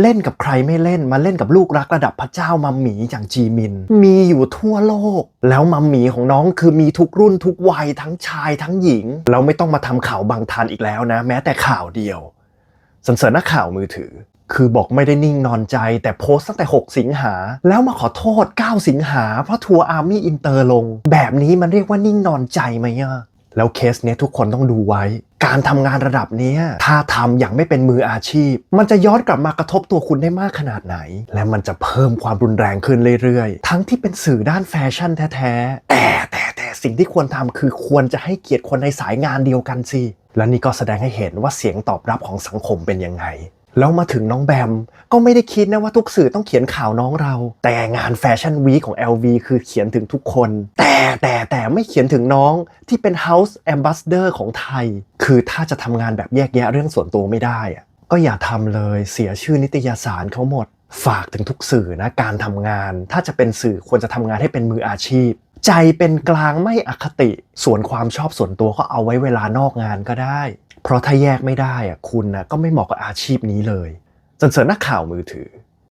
เล่นกับใครไม่เล่นมาเล่นกับลูกรักระดับพระเจ้ามัมหมีอย่างจีมิน มีอยู่ทั่วโลก แล้วมัมหมีของน้องคือมีทุกรุ่นทุกวัยทั้งชายทั้งหญิง เราไม่ต้องมาทำข่าวบางทันอีกแล้วนะ แม้แต่ข่าวเดียวสันเสริญนักข่าวมือถือ คือบอกไม่ได้นิ่งนอนใจ แต่โพสต์ตั้งแต่ 6 สิงหา แล้วมาขอโทษ 9 สิงหา เพราะทัวร์อาร์มี่อินเตอร์ลง แบบนี้มันเรียกว่านิ่งนอนใจไหมอะแล้วเคสเนี้ยทุกคนต้องดูไว้ การทำงานระดับนี้ถ้าทำอย่างไม่เป็นมืออาชีพ มันจะย้อนกลับมากระทบตัวคุณได้มากขนาดไหน และมันจะเพิ่มความรุนแรงขึ้นเรื่อยๆ ทั้งที่เป็นสื่อด้านแฟชั่นแท้ๆ แต่แต่แต่สิ่งที่ควรทำคือควรจะให้เกียรติคนในสายงานเดียวกันสิ และนี่ก็แสดงให้เห็นว่าเสียงตอบรับของสังคมเป็นยังไงแล้วมาถึงน้องแบม ก็ไม่ได้คิดนะว่าทุกสื่อต้องเขียนข่าวน้องเรา แต่งานแฟชั่นวีของ LV คือเขียนถึงทุกคน แต่แต่แต่ไม่เขียนถึงน้องที่เป็น House Ambassador ของไทย คือถ้าจะทำงานแบบแยกแยะเรื่องส่วนตัวไม่ได้อะก็อย่าทำเลยเสียชื่อนิตยสารเขาหมด ฝากถึงทุกสื่อนะการทำงาน ถ้าจะเป็นสื่อควรจะทำงานให้เป็นมืออาชีพ ใจเป็นกลางไม่อคติ ส่วนความชอบส่วนตัวก็เอาไว้เวลานอกงานก็ได้ เพราะถ้าแยกไม่ได้อะคุณนะก็ไม่เหมาะกับอาชีพนี้เลยสันเสริญนักข่าวมือถือ